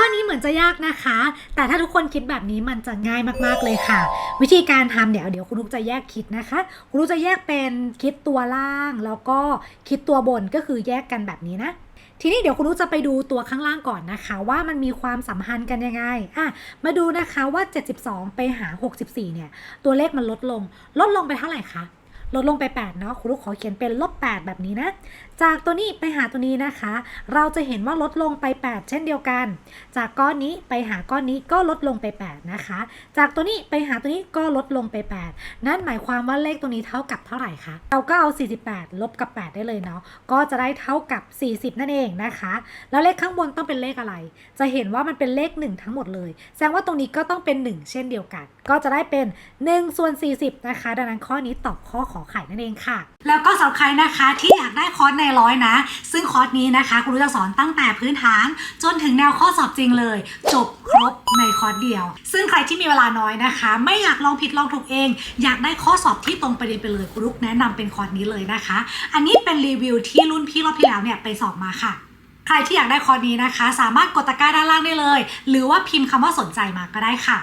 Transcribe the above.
ข้อนี้เหมือนจะยากนะคะ แต่ถ้าทุกคนคิดแบบนี้มันจะง่ายมากๆเลยค่ะ วิธีการทำเดี๋ยวเดี๋ยวคุณนุกจะแยกคิดนะคะ คุณนุกจะแยกเป็นคิดตัวล่าง แล้วก็คิดตัวบนก็คือแยกกันแบบนี้นะทีนี้เดี๋ยวคุณนุกจะไปดูตัวข้างล่างก่อนนะคะ ว่ามันมีความสัมพันธ์กันยังไงอะมาดูนะคะว่า 72 ไปหา 64 เนี่ย ตัวเลขมันลดลง ลดลงไปเท่าไหร่คะ ลดลงไป 8 เนาะคุณลูกขอเขียนเป็นลบ 8 แบบนี้นะ จากตัวนี้ไปหาตัวนี้นะคะ เราจะเห็นว่าลดลงไป 8 เช่นเดียวกัน จากก้อนนี้ไปหาก้อนนี้ก็ลดลงไป 8 นะคะ จากตัวนี้ไปหาตัวนี้ก็ลดลงไป 8 นั่นหมายความว่าเลขตัวนี้เท่ากับเท่าไหร่คะเราก็เอา 48 ลบกับ 8 ได้เลยเนาะก็จะได้เท่ากับ 40 นั่นเองนะคะ แล้วเลขข้างบนต้องเป็นเลขอะไร จะเห็นว่ามันเป็นเลข 1 ทั้งหมดเลย แสดงว่าตรงนี้ก็ต้องเป็น 1 เช่นเดียวกัน ก็จะได้เป็น1ส่วน40 นะคะ ดังนั้นข้อนี้ตอบข้อขอไข่นั่นเองค่ะ แล้วก็สำหรับใครนะคะที่อยากได้คอร์สในร้อยนะ ซึ่งคอร์สนี้นะคะครูจะสอนตั้งแต่พื้นฐาน จนถึงแนวข้อสอบจริงเลย จบครบในคอร์สเดียว ซึ่งใครที่มีเวลาน้อยนะคะ ไม่อยากลองผิดลองถูกเอง อยากได้ข้อสอบที่ตรงประเด็นไปเลยครูแนะนำเป็นคอร์สนี้เลยนะคะ อันนี้เป็นรีวิวที่รุ่นพี่รอบที่แล้วเนี่ยไปสอบมาค่ะใครที่อยากได้คอร์สนี้นะคะ สามารถกดตะกร้าด้านล่างได้เลย หรือว่าพิมพ์คำว่าสนใจมาก็ได้ค่ะ